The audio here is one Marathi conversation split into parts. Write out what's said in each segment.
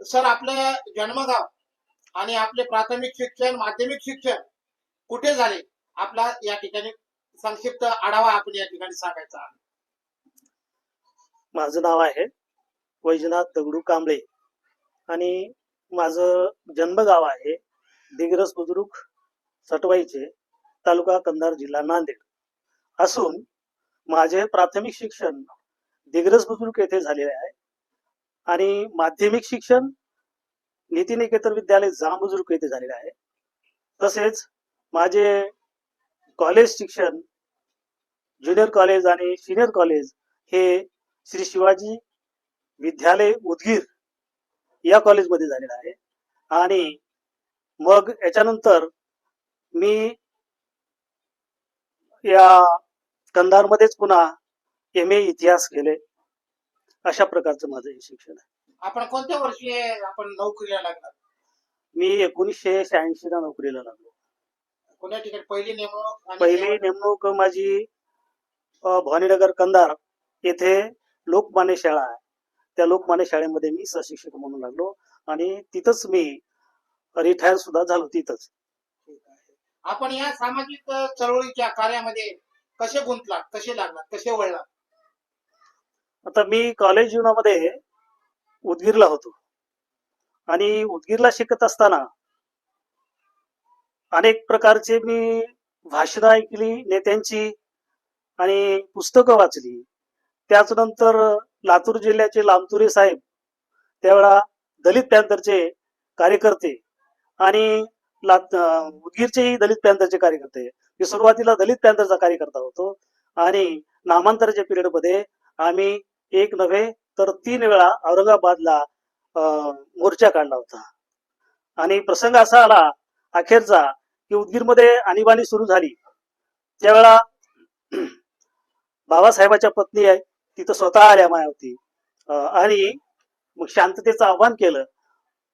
सर आपलं जन्मगाव आणि आपले प्राथमिक शिक्षण माध्यमिक शिक्षण कुठे झाले? आपला या ठिकाणी संक्षिप्त आढावा आपण या ठिकाणी सांगायचा आहे. माझं नाव आहे वैजनाथ दगडू कांबळे आणि माझं जन्मगाव आहे दिग्रस बुद्रुक सटवाईचे तालुका कंधार जिल्हा नांदेड. असून माझे प्राथमिक शिक्षण दिग्रस बुद्रुक येथे झालेले आहे. आणि माध्यमिक शिक्षण नीतिनिकेतन विद्यालय जांबुजुर्ग येथे झालेले आहे. तसेच माझे कॉलेज शिक्षण ज्युनियर कॉलेज आणि सिनियर कॉलेज हे श्री शिवाजी विद्यालय उदगीर या कॉलेजमध्ये झालेलं आहे. आणि मग याच्यानंतर मी या कंधारमध्येच पुन्हा एम ए इतिहास केले. अशा प्रकारचं माझं हे शिक्षण आहे. आपण कोणत्या वर्षी आपण नोकरीला लागणार? मी एकोणीसशे शहाऐंशी ला नोकरीला लागलो. कोण्या ठिकाणी? पहिली नेमणूक आणि पहिली नेमणूक? माझी अ, भवानीनगर कंधार येथे लोकमान्य शाळा आहे. त्या लोकमान्य शाळेमध्ये मी सहशिक्षक म्हणून लागलो आणि तिथंच मी रिटायर सुद्धा झालो तिथंच. आपण या सामाजिक चळवळीच्या कार्यामध्ये कसे गुंतलात? कसे लागलात? कसे वळलात? आता मी कॉलेज जीवनामध्ये उदगीरला होतो. आणि उदगीरला शिकत असताना अनेक प्रकारचे मी भाषणं ऐकली नेत्यांची आणि पुस्तकं वाचली. त्याच नंतर लातूर जिल्ह्याचे लामतुरे साहेब त्यावेळा दलित पॅंथरचे कार्यकर्ते आणि लात उदगीरचेही दलित पॅंथरचे कार्यकर्ते. मी सुरुवातीला दलित पॅंथरचा कार्यकर्ता होतो आणि नामांतराच्या पिरियडमध्ये आम्ही एक नव्हे तर तीन वेळा औरंगाबादला अं, मोर्चा काढला होता. आणि प्रसंग असा आला अखेरचा की उदगीरमध्ये आणीबाणी सुरू झाली. त्यावेळा बाबासाहेबाच्या पत्नी आहे तिथं स्वतः आल्या मायावती होती आणि मग शांततेचं आव्हान केलं.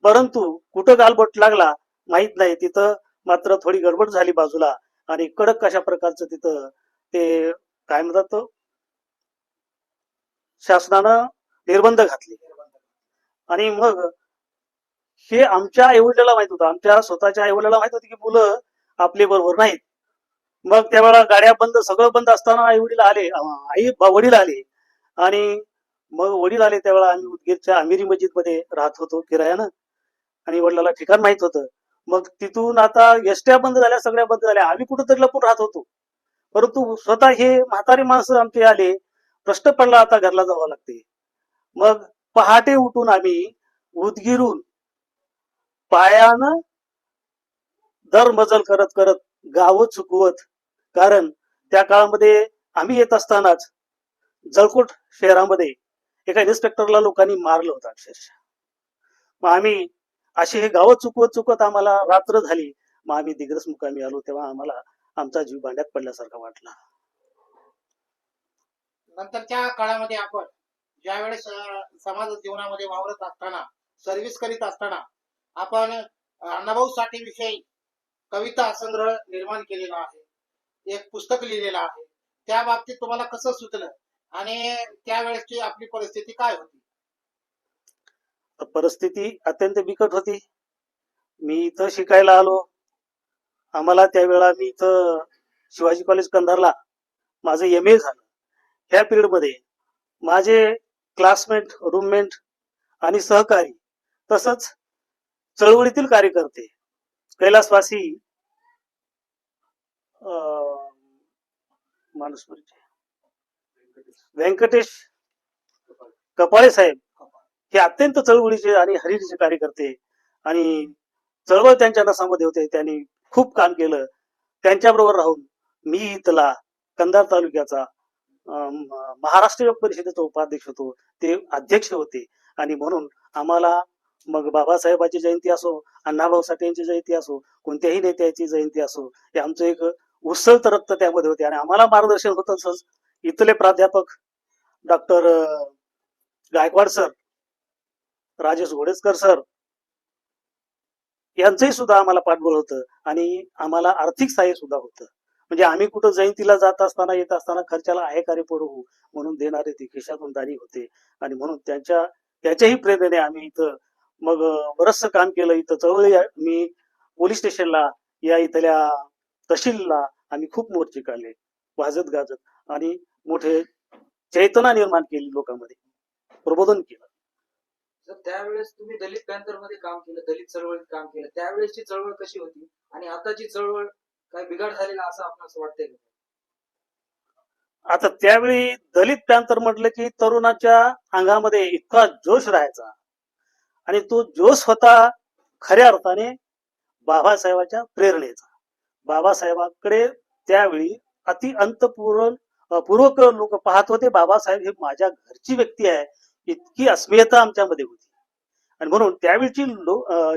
परंतु कुठं गालबोट लागला माहीत नाही. तिथं मात्र थोडी गडबड झाली बाजूला. आणि कडक कशा प्रकारचं तिथं ते काय म्हणतात शासनानं निर्बंध घातले. आणि मग हे आमच्या आईवडिलाला माहीत होतं. आमच्या स्वतःच्या आईवडिलाला माहीत होतं की मुलं आपले बरोबर नाहीत. मग त्यावेळेला गाड्या बंद सगळं बंद असताना आई वडील आले आई वडील आले. आणि मग वडील आले त्यावेळेला आम्ही उदगीरच्या अमिरी मस्जिदमध्ये राहत होतो किरायानं. आणि वडिलाला ठिकाण माहीत होतं. मग तिथून आता एसट्या बंद झाल्या सगळ्या बंद झाल्या. आम्ही कुठंतरी लपून राहत होतो. परंतु स्वतः हे म्हातारे माणसं आमचे आले. प्रश्न पडला आता घरला जावं लागते. मग पहाटे उठून आम्ही उदगिरून पायानं दर मजल करत करत गावं चुकवत कारण त्या काळामध्ये आम्ही येत असतानाच जळकोट शहरामध्ये एका इन्स्पेक्टरला लोकांनी मारलं होतं अक्षरशः. मग आम्ही अशी हे गावं चुकवत चुकवत आम्हाला रात्र झाली. मग आम्ही दिग्रस मुकामी आलो तेव्हा आम्हाला आमचा जीव भांड्यात पडल्यासारखा वाटला. नंतरच्या काळामध्ये आपण ज्यावेळेस समाज जीवनामध्ये वावरत असताना सर्व्हिस करीत असताना आपण अण्णाभाऊ साठे विषयी कविता संग्रह निर्माण केलेला आहे. एक पुस्तक लिहिलेलं आहे. त्या बाबतीत तुम्हाला कसं सुचलं? आणि त्यावेळेसची आपली परिस्थिती काय होती? परिस्थिती अत्यंत बिकट होती. मी इथं शिकायला आलो. आम्हाला त्यावेळा मी इथं शिवाजी कॉलेज कंधारला. माझं एम ए झालं. ह्या पिरियडमध्ये माझे क्लासमेट रूममेट आणि सहकारी तसंच चळवळीतील कार्यकर्ते कैलासवासी माणूस व्यंकटेश कपाळे साहेब हे अत्यंत चळवळीचे आणि हरिरीचे कार्यकर्ते आणि चळवळ त्यांच्या नसामध्ये होते. त्यांनी खूप काम केलं. त्यांच्याबरोबर राहून मी इथला कंधार तालुक्याचा महाराष्ट्र योग परिषदेचा उपाध्यक्ष होतो ते अध्यक्ष होते. आणि म्हणून आम्हाला मग बाबासाहेबाची जयंती असो अण्णाभाऊ साठे यांची जयंती असो कोणत्याही नेत्याची जयंती असो हे आमचं एक उत्सव तरक्त त्यामध्ये होते. आणि आम्हाला मार्गदर्शन होतं तसंच इथले प्राध्यापक doctor Gaikwad sir Rajesh Ghodeskar sir यांचंही सुद्धा आम्हाला पाठबळ होतं. आणि आम्हाला आर्थिक सहाय्य सुद्धा होतं. म्हणजे आम्ही कुठं जयंतीला जात असताना येत असताना खर्चाला आहे कार्य पडू हो? म्हणून देणारे ते खिशातून दारी होते. आणि म्हणून त्यांच्या त्याच्याही प्रेरणेने आम्ही इथं मग बरचसं काम केलं. इथं चळवळी मी पोलीस स्टेशनला या इथल्या तहसीलला आम्ही खूप मोर्चे काढले. वाजत गाजत. आणि मोठे चैतना निर्माण केली लोकांमध्ये. प्रबोधन केलं. तर त्यावेळेस तुम्ही दलित पॅन्थरमध्ये काम केलं दलित चळवळीत काम केलं. त्यावेळेसची चळवळ कशी होती? आणि आताची चळवळ काय बिघाड झालेला असं आपण असं वाटतंय का? आता त्यावेळी दलित पॅंथर म्हटलं की तरुणाच्या अंगामध्ये इतका जोश राहायचा. आणि तो जोश होता खऱ्या अर्थाने बाबासाहेबाच्या प्रेरणेचा. बाबासाहेबांकडे त्यावेळी अति अंतपूर्ण पूर्वक लोक पाहत होते बाबासाहेब हे माझ्या घरची व्यक्ती आहे इतकी अस्मियता आमच्यामध्ये होती. आणि म्हणून त्यावेळीची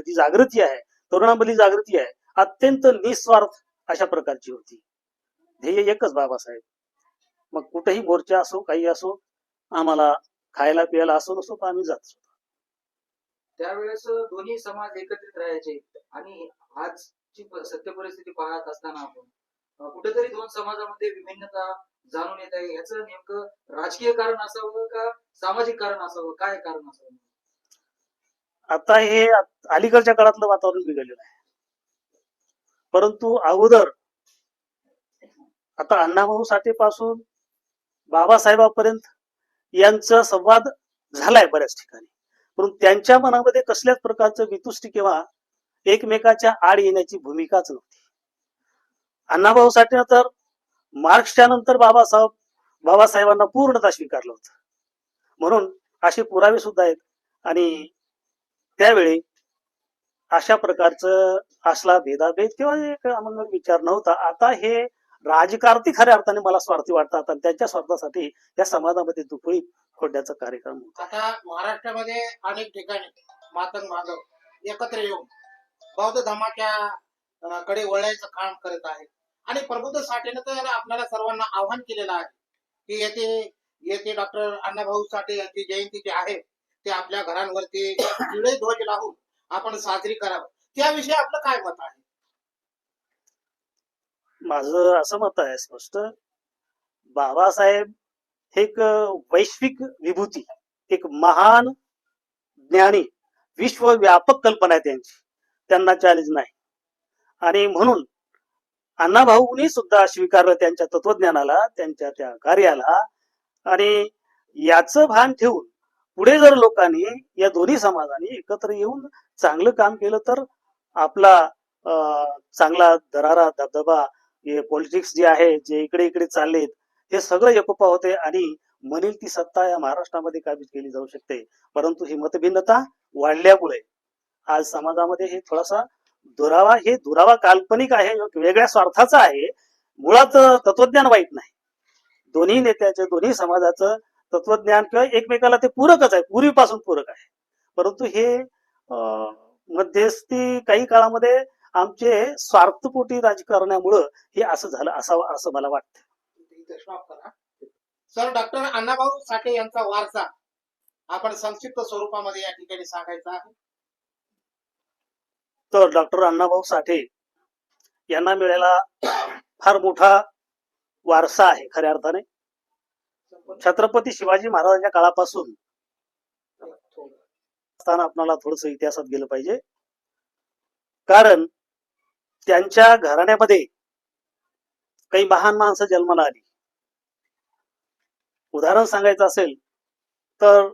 जी जागृती आहे तरुणामधली जागृती आहे अत्यंत निस्वार्थ अशा प्रकारची होती. ध्येय एकच बाबासाहेब. मग कुठेही मोर्चा असो काही असो आम्हाला खायला प्यायला असो नसो तर आम्ही जात त्यावेळेस दोन्ही समाज एकत्रित राहायचे. आणि आजची सत्य परिस्थिती पाहत असताना आपण कुठेतरी दोन समाजामध्ये विभिन्नता जाणून येत आहे. याचं नेमकं राजकीय कारण असावं का सामाजिक कारण असावं? काय कारण असावं? आता हे अलीकडच्या काळातलं वातावरण बिघडलेलं आहे. परंतु अगोदर आता अण्णाभाऊ साठे पासून बाबासाहेबापर्यंत यांचा संवाद झालाय बऱ्याच ठिकाणी. परंतु त्यांच्या मनामध्ये कसल्याच प्रकारचं वितुष्टी किंवा एकमेकाच्या आड येण्याची भूमिकाच नव्हती. अण्णाभाऊ साठे तर मार्क्सच्या नंतर बाबासाहेब बाबासाहेबांना पूर्णतः स्वीकारलं होतं. म्हणून असे पुरावे सुद्धा आहेत आणि त्यावेळी अशा प्रकारचं असला भेदाभेद किंवा एक अमंगल विचार नव्हता. आता हे राजकारती खऱ्या अर्थाने मला स्वार्थी वाटतात आणि त्यांच्या स्वार्थासाठी या समाजामध्ये दुपळी फोडण्याचा कार्यक्रम होता. आता महाराष्ट्रामध्ये अनेक ठिकाणी मातंग माधव एकत्र येऊन बौद्ध धर्माच्या कडे वळायचं काम करत आहे आणि प्रबुद्ध साठेने तर आपल्याला सर्वांना आव्हान केलेलं आहे की येथे येथे डॉक्टर अण्णाभाऊ साठे यांची जयंती जी आहे ते आपल्या घरांवरती ध्वज लावून आपण साजरी करावं. त्याविषयी आपलं काय मत आहे? माझं असं मत आहे स्पष्ट. बाबासाहेब हे एक वैश्विक विभूती एक महान ज्ञानी विश्वव्यापक कल्पना आहे त्यांची. त्यांना चॅलेंज नाही. आणि म्हणून अण्णाभाऊनी सुद्धा स्वीकारलं त्यांच्या तत्वज्ञानाला त्यांच्या त्या कार्याला. आणि याच भान ठेवून पुढे जर लोकांनी या दोन्ही समाजाने एकत्र येऊन चांगलं काम केलं तर आपला चांगला दरारा धबधबा हे पॉलिटिक्स जे आहे जे इकडे इकडे चाललेत हे सगळं एकोपा होते आणि म्हणील ती सत्ता या महाराष्ट्रामध्ये काबीज केली जाऊ शकते. परंतु ही मतभिन्नता वाढल्यामुळे आज समाजामध्ये हे थोडासा दुरावा हे दुरावा काल्पनिक आहे वेगळ्या स्वार्थाचा आहे. मुळात तत्वज्ञान वाईट नाही. दोन्ही नेत्याचं दोन्ही समाजाचं तत्वज्ञान किंवा एकमेकाला ते पूरकच आहे. पूर्वीपासून पूरक आहे. परंतु हे मध्यस्थी काही काळामध्ये आमचे स्वार्थपोटी राजकारणामुळं हे असं झालं असावं असं मला वाटतं. सर डॉक्टर अण्णाभाऊ साठे यांचा वारसा आपण संक्षिप्त स्वरूपामध्ये या ठिकाणी सांगायचा आहे. तर डॉक्टर अण्णाभाऊ साठे यांना मिळालेला फार मोठा वारसा आहे खऱ्या अर्थाने. छत्रपती शिवाजी महाराजांच्या काळापासून स्थान आपणाला थोडस इतिहासात गेलं पाहिजे. कारण त्यांच्या घराण्यामध्ये काही महान माणसं जन्माला आली. उदाहरण सांगायचं असेल तर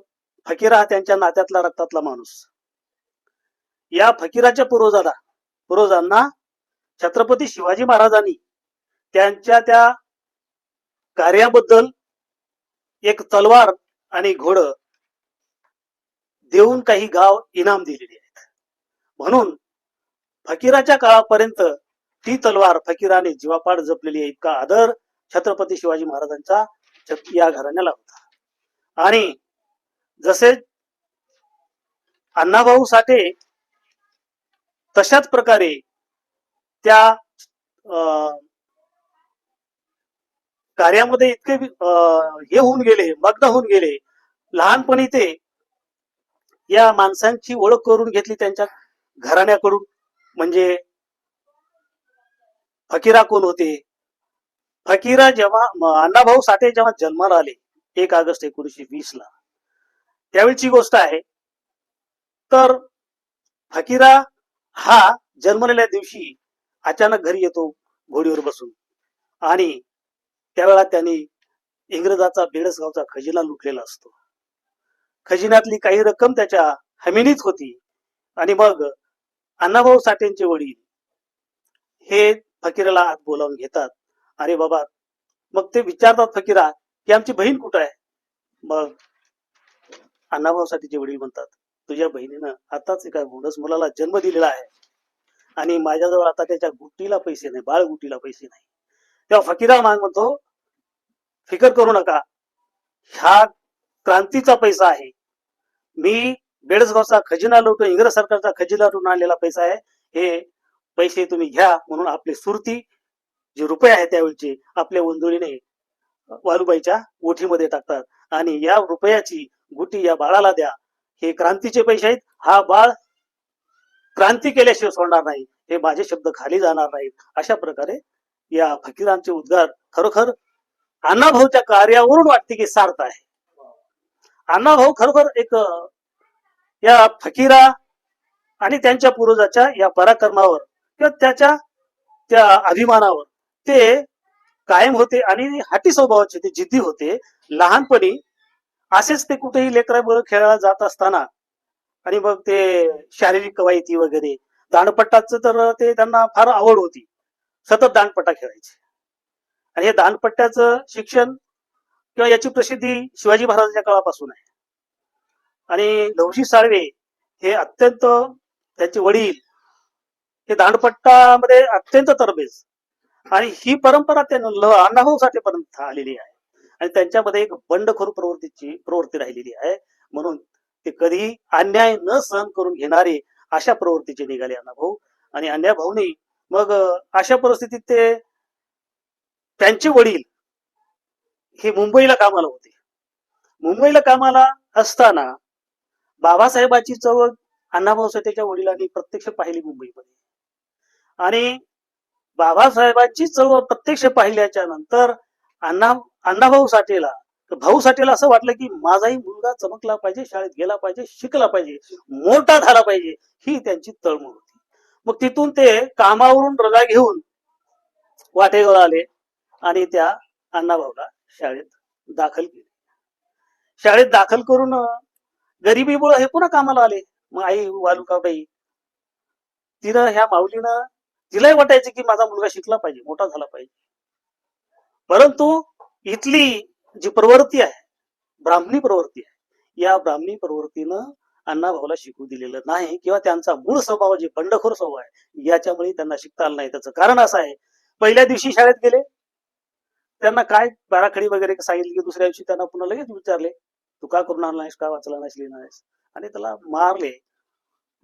फकीरा हा त्यांच्या नात्यातला रक्तातला माणूस. या फकीराच्या पूर्वजाला पूर्वजांना छत्रपती शिवाजी महाराजांनी त्यांच्या त्या कार्याबद्दल एक तलवार आणि घोड देऊन काही गाव इनाम दिलेली आहेत. म्हणून फकीराच्या काळापर्यंत ती तलवार फकीराने जीवापाड जपलेली आहे इतका आदर छत्रपती शिवाजी महाराजांचा या घराण्याला होता. आणि जसे अण्णाभाऊ साठे तशाच प्रकारे त्या अं, कार्यामध्ये इतके अं, हे होऊन गेले मग्न होऊन गेले. लहानपणी ते या माणसांची ओळख करून घेतली त्यांच्या घराण्याकडून. म्हणजे फकीरा कोण होते? फकीरा जेव्हा अण्णाभाऊ साठे जेव्हा जन्माला आले एक ऑगस्ट एकोणीशे वीस ला. त्यावेळची गोष्ट आहे तर फकीरा हा जन्मलेल्या दिवशी अचानक घरी येतो घोडीवर बसून. आणि त्यावेळा त्यांनी इंग्रजाचा बेडसगावचा खजिना लुटलेला असतो. खजिन्यातली काही रक्कम त्याच्या हमीनीच होती. आणि मग अण्णाभाऊ साठेंचे वडील हे फकीराला आत बोलावून घेतात. अरे बाबा मग ते विचारतात फकीरा की आमची बहीण कुठं आहे? मग अण्णाभाऊ साठेचे वडील म्हणतात तुझ्या बहिणीनं आताच एका गोंडस मुलाला जन्म दिलेला आहे. आणि माझ्याजवळ आता त्याच्या गुट्टीला पैसे नाही बाळ गुट्टीला पैसे नाही. तेव्हा फकीरा मांग म्हणतो फिकर करू नका. ह्या क्रांतीचा पैसा आहे. मी बेडसगावचा खजिना लुटून इंग्रज सरकारचा खजिना लुटून आणलेला पैसा आहे. हे पैसे तुम्ही घ्या म्हणून आपली सुरती जे रुपये आहे त्यावेळीचे आपल्या वंदुळीने वालुबाईच्या ओठीमध्ये टाकतात. आणि या रुपयाची गुटी या बाळाला द्या. हे क्रांतीचे पैसे आहेत. हा बाळ क्रांती केल्याशिवाय सोडणार नाही. हे माझे शब्द खाली जाणार नाहीत. अशा प्रकारे या फकीरांचे उद्गार खरोखर अण्णाभाऊच्या कार्यावरून वाटते की सार्थ आहे. अण्णाभाऊ खरोखर एक या फकीरा आणि त्यांच्या पूर्वजाच्या या पराक्रमावर किंवा त्याच्या त्या अभिमानावर ते कायम होते आणि हाटी स्वभावाचे ते जिद्दी होते. लहानपणी असेच ते कुठेही लेकराबरोबर खेळायला जात असताना आणि मग ते शारीरिक कवायती वगैरे दांडपट्टाचं तर ते त्यांना फार आवड होती. सतत दांडपट्टा खेळायचे. आणि हे दांडपट्ट्याचं शिक्षण किंवा याची प्रसिद्धी शिवाजी महाराजांच्या काळापासून आहे. आणि लवजी साळवे हे अत्यंत त्यांचे वडील हे दांडपट्टामध्ये अत्यंत तरबेज. आणि ही परंपरा त्यांना अण्णाभाऊ साठेपर्यंत आलेली आहे. आणि त्यांच्यामध्ये एक बंडखोर प्रवृत्तीची प्रवृत्ती राहिलेली आहे. म्हणून ते कधीही अन्याय न सहन करून घेणारे अशा प्रवृत्तीचे निघाले अण्णाभाऊ. आणि अण्णाभाऊनी मग अशा परिस्थितीत ते त्यांचे वडील हे मुंबईला कामाला होते. मुंबईला कामाला असताना बाबासाहेबाची चवळ अण्णाभाऊ साठेच्या वडिलांनी प्रत्यक्ष पाहिली मुंबईमध्ये. आणि बाबासाहेबांची चळवळ प्रत्यक्ष पाहिल्याच्या नंतर अण्णा अण्णाभाऊ साठेला भाऊ साठेला असं वाटलं की माझाही मुलगा चमकला पाहिजे शाळेत गेला पाहिजे शिकला पाहिजे मोठा झाला पाहिजे ही त्यांची तळमळ मग तिथून ते कामावरून रजा घेऊन वाटेगाव आले आणि त्या अण्णाभाऊला शाळेत दाखल केले. शाळेत दाखल करून गरिबीमुळे हे पुन्हा कामाला आले. मग आई वालुकाबाई तिनं ह्या माऊलीनं तिलाही वाटायचं की माझा मुलगा शिकला पाहिजे मोठा झाला पाहिजे. परंतु इथली जी प्रवृत्ती आहे ब्राह्मणी प्रवृत्ती आहे या ब्राह्मणी प्रवृत्तीनं अण्णाभाऊला शिकू दिलेलं नाही किंवा त्यांचा मूळ स्वभाव जे बंडखोर स्वभाव आहे याच्यामुळे त्यांना शिकता आलं नाही. त्याचं कारण असं आहे पहिल्या दिवशी शाळेत गेले. त्यांना काय बाराखडी वगैरे सांगितली की दुसऱ्या दिवशी त्यांना पुन्हा लगेच विचारले तू का करून आणला नाहीस का वाचला नाहीस लिहिला नाहीस? आणि त्याला मारले.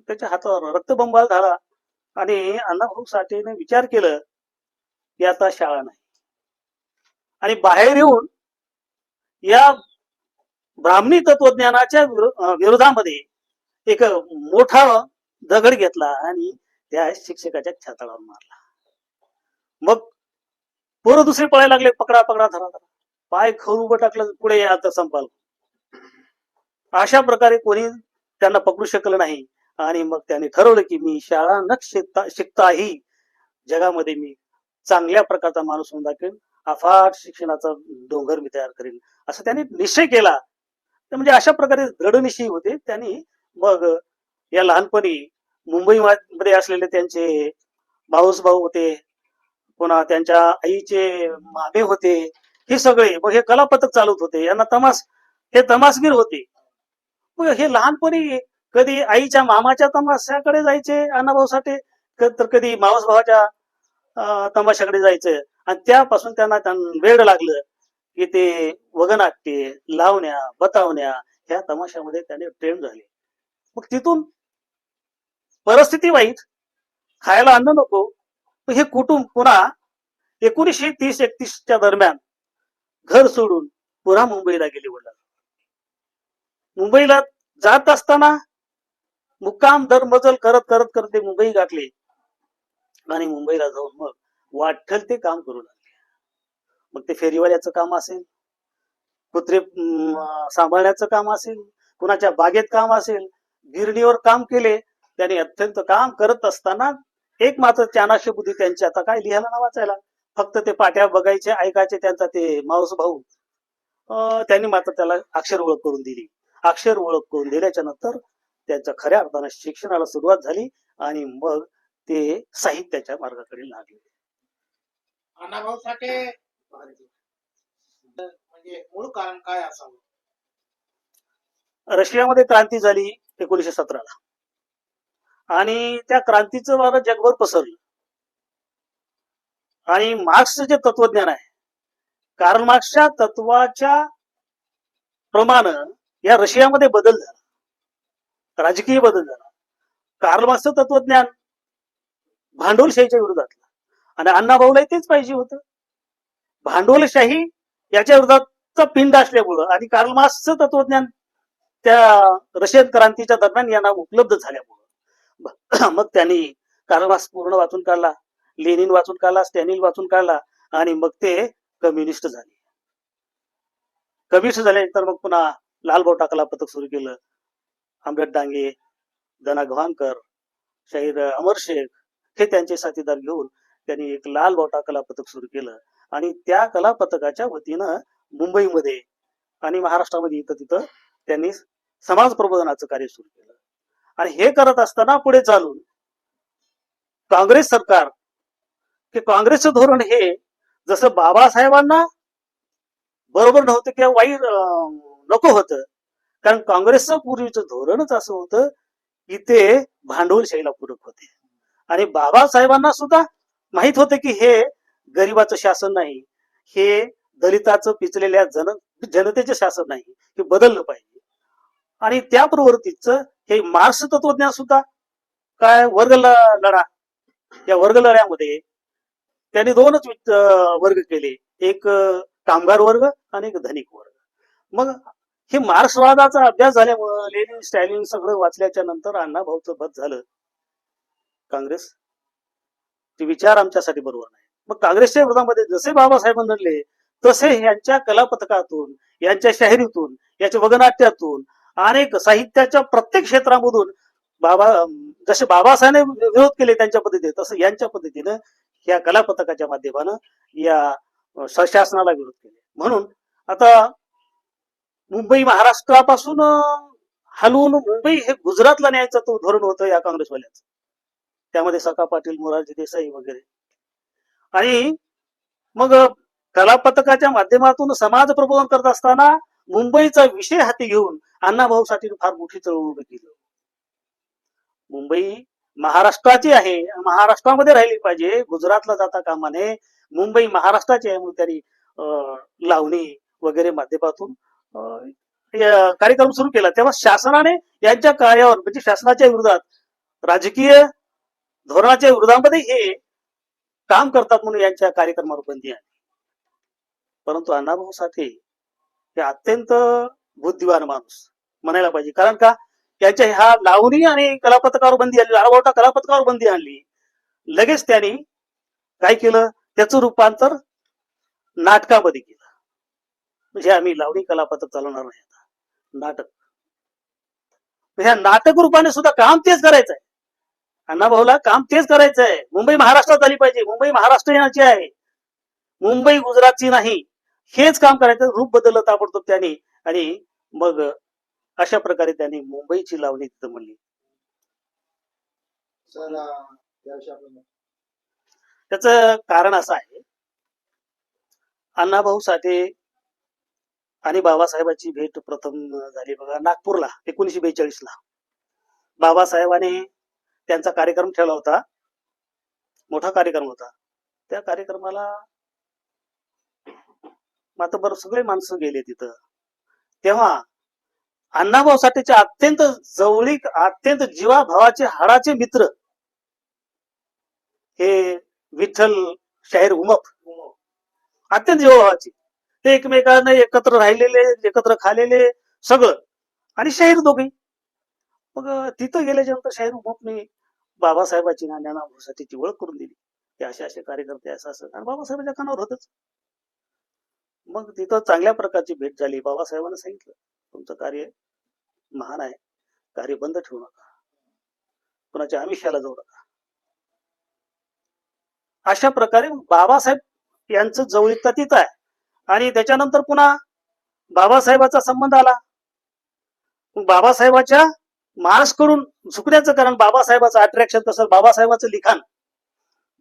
त्याच्या हातावर रक्तबंबाळ झाला. आणि अण्णाभाऊ साठेने विचार केलं की आता शाळा नाही. आणि बाहेर येऊन या ब्राह्मणी तत्वज्ञानाच्या विरोधामध्ये एक मोठा दगड घेतला आणि त्या शिक्षकाच्या छाताळावर मारला. मग पोरं दुसरे पळायला लागले पकडा पकडा धरा धरा. पाय खरू उभं टाकलं पुढे आता संपाल. अशा प्रकारे कोणी त्यांना पकडू शकलं नाही. आणि मग त्याने ठरवलं की मी शाळा न शिकता शिकताही जगामध्ये मी चांगल्या प्रकारचा माणूस होऊन दाखवेन अफाट शिक्षणाचा डोंगर मी तयार करेन. असं त्याने निश्चय केला. तर म्हणजे अशा प्रकारे दृढनिश्चयी होते. त्यांनी मग या लहानपणी मुंबई मध्ये असलेले त्यांचे भाऊस भाऊ होते पुन्हा त्यांच्या आईचे मामे होते हे सगळे मग हे कलापथक चालवत होते यांना तमास हे तमासगीर होते. मग हे लहानपणी कधी आईच्या मामाच्या तमाशाकडे जायचे अण्णाभाऊ साठे तर कधी मावस भावाच्या तमाशाकडे जायचं आणि त्यापासून त्यांना त्यांना वेळ लागलं की ते वगनाट्य लावण्या बतावण्या ह्या तमाशामध्ये त्याने ट्रेन झाले. मग तिथून परिस्थिती वाईट. खायला अन्न नको. हे कुटुंब पुन्हा एकोणीसशे तीस एकतीसच्या दरम्यान घर सोडून पुन्हा मुंबईला गेले वडील मुंबईला जात असताना मुक्काम दरमजल करत करत करत ते मुंबई गाठले. आणि मुंबईला जाऊन मग वाटल ते काम करू लागले. मग ते फेरीवाल्याचं काम असेल कुत्रे अं, सांभाळण्याचं काम असेल कुणाच्या बागेत काम असेल गिरणीवर काम केले त्यांनी अत्यंत काम करत असताना एक मात्र चानाशी बुद्धी त्यांची आता काय लिहायला ना वाचायला? फक्त ते पाट्या बघायचे ऐकायचे त्यांचा ते मावस भाऊ. त्यांनी मात्र त्याला अक्षर ओळख करून दिली. अक्षर ओळख करून दिल्याच्या नंतर त्यांच्या खऱ्या अर्थानं शिक्षणाला सुरुवात झाली आणि मग ते साहित्याच्या मार्गाकडे लागले. अण्णाभाऊ साठे म्हणजे मूळ कारण काय असावं? रशियामध्ये क्रांती झाली एकोणीशे सतराला. आणि त्या क्रांतीचं वारं जगभर पसरलं. आणि मार्क्सचं जे तत्वज्ञान आहे कार्ल मार्क्सच्या तत्वाच्या प्रमाणे या रशियामध्ये बदल झाला. राजकीय बदल झाला. कार्ल मार्क्सचं तत्वज्ञान भांडवलशाहीच्या विरोधातलं आणि अण्णाभाऊलाही तेच पाहिजे होतं. भांडवलशाही याच्या विरोधातचा पिंड असल्यामुळं आणि कार्ल मार्क्सचं तत्वज्ञान त्या रशियन क्रांतीच्या दरम्यान यांना उपलब्ध झाल्यामुळं. मग त्यांनी कार्ल पूर्ण वाचून काढला लेनिन वाचून काढला स्टॅनिल वाचून काढला आणि मग ते कम्युनिस्ट झाले. कम्युनिस्ट झाल्यानंतर मग पुन्हा लालभाऊ टाकला पथक सुरू केलं. आंबेड डांगे दना गव्हाणकर शाहीर अमर शेख हे त्यांचे साथीदार घेऊन त्यांनी एक लाल बोटा कला पथक सुरू केलं. आणि त्या कला पथकाच्या वतीनं मुंबईमध्ये आणि महाराष्ट्रामध्ये इथं तिथं त्यांनी समाज प्रबोधनाचं कार्य सुरू केलं. आणि हे करत असताना पुढे चालून काँग्रेस सरकार की काँग्रेसचं धोरण हे जसं बाबासाहेबांना बरोबर नव्हतं किंवा वाईट नको होतं कारण काँग्रेसचं पूर्वीचं धोरणच असं होतं की ते भांडवलशाहीला पूरक होते. आणि बाबासाहेबांना सुद्धा माहीत होतं की हे गरिबाचं शासन नाही हे दलिताचं पिचलेल्या जन जनतेचं शासन नाही हे बदललं पाहिजे. आणि त्या प्रवृत्तीच हे मार्क्स तत्वज्ञान सुद्धा काय वर्ग लढा. या वर्ग लढ्यामध्ये त्यांनी दोनच वर्ग केले. एक कामगार वर्ग आणि एक धनिक वर्ग. मग हे मार्क्सवादाचा अभ्यास झाल्यामुळं लेनिन स्टॅलिन सगळं वाचल्याच्या नंतर अण्णा भाऊचं बद झालं. काँग्रेस. ते विचार आमच्यासाठी बरोबर नाही. मग काँग्रेसच्या विरोधामध्ये जसे बाबासाहेब लढले तसे यांच्या कलापथकातून यांच्या शाहिरीतून याच्या वगनाट्यातून अनेक साहित्याच्या प्रत्येक क्षेत्रामधून बाबा जसे बाबासाहेबांनी विरोध केले त्यांच्या पद्धतीने तसं यांच्या पद्धतीनं या कलापथकाच्या माध्यमानं या अं, शासनाला विरोध केले. म्हणून आता मुंबई महाराष्ट्रापासून हलवून मुंबई हे गुजरातला न्यायचं तो धोरण होतं या काँग्रेसवाल्याचं. त्यामध्ये सखा पाटील मोरारजी देसाई वगैरे. आणि मग कलापथकाच्या माध्यमातून समाज प्रबोधन करत असताना मुंबईचा विषय हाती घेऊन अण्णाभाऊ साठी फार मोठी चळवळ उभी केली मुंबई महाराष्ट्राची आहे. महाराष्ट्रामध्ये राहिली पाहिजे. गुजरातला जाता कामा नये. मुंबई महाराष्ट्राची आहे म्हणून त्यांनी लावणी वगैरे माध्यमातून कार्यक्रम सुरू केला. तेव्हा शासनाने यांच्या कार्यावर म्हणजे शासनाच्या विरोधात राजकीय धोरणाच्या विरोधामध्ये हे काम करतात म्हणून यांच्या कार्यक्रमावर बंदी आहे परंतु अण्णाभाऊ साठे हे अत्यंत बुद्धिवान माणूस म्हणायला पाहिजे. कारण का? त्यांच्या ह्या लावणी आणि कलापथकावर बंदी आणली लालबावटा कलापथकावर बंदी आणली. लगेच त्यांनी काय केलं? त्याचं रूपांतर नाटकामध्ये केलं. म्हणजे आम्ही लावणी कलापथक चालवणार नाही आता. नाटक. ह्या नाटक रूपाने सुद्धा काम तेच करायचं आहे अण्णाभाऊला काम तेच करायचं आहे मुंबई महाराष्ट्रात आली पाहिजे. मुंबई महाराष्ट्र येण्याची आहे. मुंबई गुजरातची नाही. हेच काम करायचं. रूप बदललं ताबडतोब त्यांनी. आणि मग अशा प्रकारे त्यांनी मुंबईची लावणी तिथं म्हणली. त्याचं कारण असं आहे अण्णाभाऊ साठे आणि बाबासाहेबांची भेट प्रथम झाली बघा नागपूरला एकोणीशे बेचाळीस ला बाबासाहेबांनी त्यांचा कार्यक्रम ठेवला होता. मोठा कार्यक्रम होता. त्या कार्यक्रमाला मात्र सगळे माणसं गेले तिथं. तेव्हा अण्णाभाऊ साठेचे अत्यंत जवळीक अत्यंत जीवाभावाचे हाडाचे मित्र हे विठ्ठल शाहीर उमप. अत्यंत जीवाभावाचे. ते एकमेकांना एकत्र राहिलेले एकत्र खालेले सगळं. आणि शाहीर दोघे. मग तिथं गेल्याच्यानंतर शाहीर उमपने बाबासाहेबाची नाण्यांना साठेची ओळख करून दिली. ते असे असे कार्यकर्ते असं असं. आणि बाबासाहेबांच्या कानावर होतच. मग तिथं चांगल्या प्रकारची भेट झाली. बाबासाहेबांना सांगितलं तुमचं कार्य महान आहे. कार्य बंद ठेवू नका. कुणाच्या आमिषाला जाऊ नका. अशा प्रकारे बाबासाहेब यांचं जवळीकता तिथं आहे. आणि त्याच्यानंतर पुन्हा बाबासाहेबाचा संबंध आला. बाबासाहेबाच्या मार्स माणसकडून झुकण्याचं कारण बाबासाहेबाचं अट्रॅक्शन कसं बाबासाहेबाचं लिखाण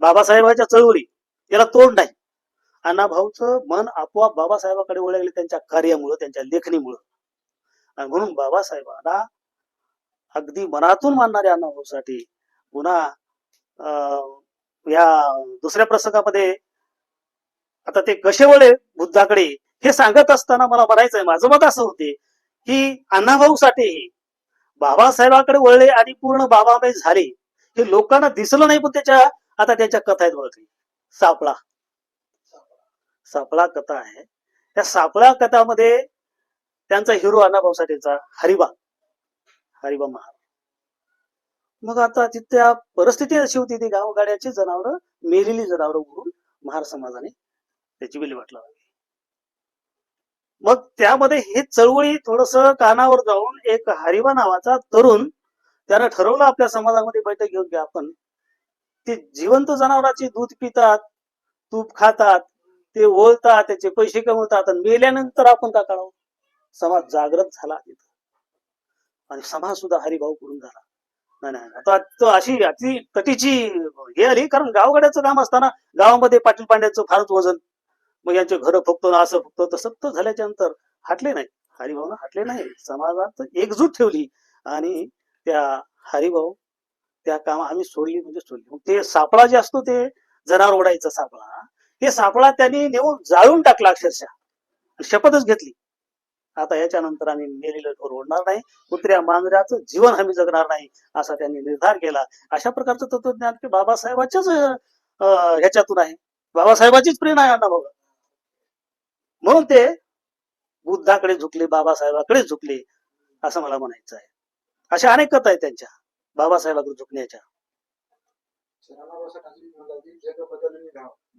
बाबासाहेबाच्या चळवळी याला तोड नाही. अण्णाभाऊचं मन आपोआप बाबासाहेबाकडे वळले त्यांच्या कार्यामुळं त्यांच्या लेखणीमुळं. आणि म्हणून बाबासाहेबांना अगदी मनातून मानणाऱ्या अण्णाभाऊसाठी पुन्हा अं, या दुसऱ्या प्रसंगामध्ये आता ते कसे वळे बुद्धाकडे हे सांगत असताना मला म्हणायचंय माझं मत असं होते की अण्णाभाऊसाठी बाबासाहेबाकडे वळले आणि पूर्ण बाबाबाई झाले हे लोकांना दिसलं नाही पण त्याच्या आता त्याच्या कथा आहेत ओळखली सापळा. सापळा कथा आहे. त्या सापळा कथामध्ये त्यांचा हिरो अण्णाभाऊसाठीचा हरिबा हरिबा महार मग आता तिथल्या परिस्थिती अशी होती ती गावगाड्याची जनावरं मेलेली जनावरं म्हणून महार समाजाने त्याची विल्हेवाट लावली मग त्यामध्ये हे चळवळी थोडस कानावर जाऊन एक हरिबा नावाचा तरुण त्यानं ठरवलं आपल्या समाजामध्ये बैठक घेऊन घ्या आपण ते जिवंत जनावरांचे दूध पितात तूप खातात ते ओळतात त्याचे पैसे कमवतात आणि मेल्यानंतर आपण का करावं? समाज जागृत झाला तिथं. आणि समाज सुद्धा हरिभाऊ करून झाला. नाही नाही आता तो अशी अति कटीची हे आली कारण गावगाड्याचं काम असताना गावामध्ये पाटील पांड्याचं फारच वजन. मग यांचे घर फुकतो ना असं फुकतो तसं तर झाल्याच्यानंतर हटले नाही. हरिभाऊनं हटले नाही. समाजात एकजूट ठेवली. आणि त्या हरिभाऊ त्या काम आम्ही सोडली म्हणजे सोडली. मग ते सापळा जे असतो ते जनावर ओढायचा सापळा ते सापळा त्यांनी नेऊन जाळून टाकला अक्षरशः. शपथच घेतली. आता याच्यानंतर आम्ही मेलेलं ढोर ओढणार नाही. कुत्र्या मांजऱ्याचं जीवन आम्ही जगणार नाही असा त्यांनी निर्धार केला. अशा प्रकारचं तत्वज्ञान ते बाबासाहेबाच्याच ह्याच्यातून आहे. बाबासाहेबाचीच प्रेरणा आहे अण्णाभाऊ म्हणून ते बुद्धाकडे झुकले बाबासाहेबाकडे झुकले असं मला म्हणायचं आहे. अशा अनेक कथा आहेत त्यांच्या बाबासाहेबाकडे झुकण्याच्या.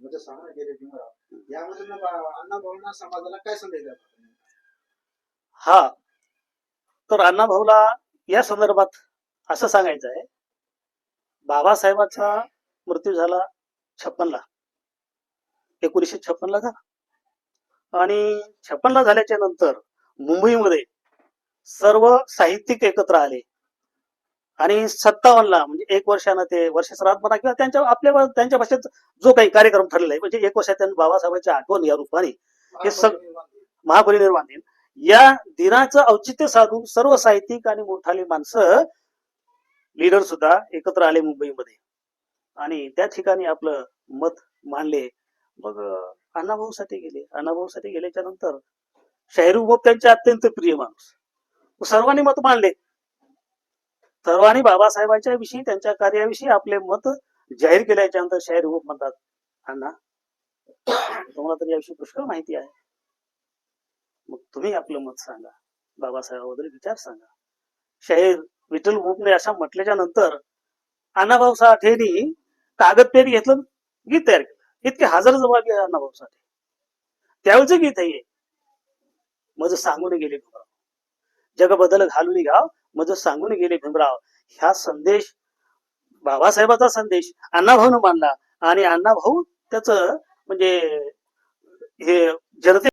म्हणजे सांगणं गेले भीमराव यामधून अण्णा भाऊंना समाजाला काय संदेश द्यावा हा. तर अण्णाभाऊला या संदर्भात असं सांगायचं आहे बाबासाहेबाचा मृत्यू झाला छप्पनला. एकोणीसशे छप्पनला झाला आणि छप्पनला झाल्याच्यानंतर मुंबईमध्ये सर्व साहित्यिक एकत्र आले. आणि सत्तावन्नला म्हणजे एक वर्षानं ते वर्ष श्राद्ध म्हणा किंवा त्यांच्या आपल्या त्यांच्या भाषेत जो काही कार्यक्रम ठरलेला आहे म्हणजे एक वर्षात त्यांनी बाबासाहेबांची आठवण या रूपाने हे सग महापरिनिर्वाण दिन. या दिनाचं औचित्य साधून सर्व साहित्यिक आणि मोठाली माणसं लीडर सुद्धा एकत्र आले मुंबईमध्ये. आणि त्या ठिकाणी आपलं मत मांडले. मग अं, अण्णाभाऊसाठी गेले. अण्णाभाऊसाठी गेल्याच्यानंतर शाहीर उमप त्यांचे अत्यंत प्रिय माणूस. सर्वांनी मत मांडले. सर्वांनी बाबासाहेबांच्या विषयी त्यांच्या कार्याविषयी आपले मत जाहीर केल्याच्यानंतर शाहीर उमप म्हणतात. अण्णा तुम्हाला तर याविषयी पुष्कळ माहिती आहे. मग तुम्ही आपलं मत सांगा. बाबासाहेबाबद्दल विचार सांगा. शाहीर विठ्ठल उपने अशा म्हटल्याच्या नंतर अण्णाभाऊ साठेनी कागद पेन घेतलं गीत तयार केलं. इतके हजर जबाबी आहे अण्णाभाऊ साठे. त्यावेळेच गीत आहे माझं मज सांगून गेले जग बदल घालून गाव मग सांगून गेले भीमराव ह्या संदेश बाबासाहेबाचा संदेश अण्णाभाऊनं मानला आणि अण्णाभाऊ त्याच म्हणजे हे जनते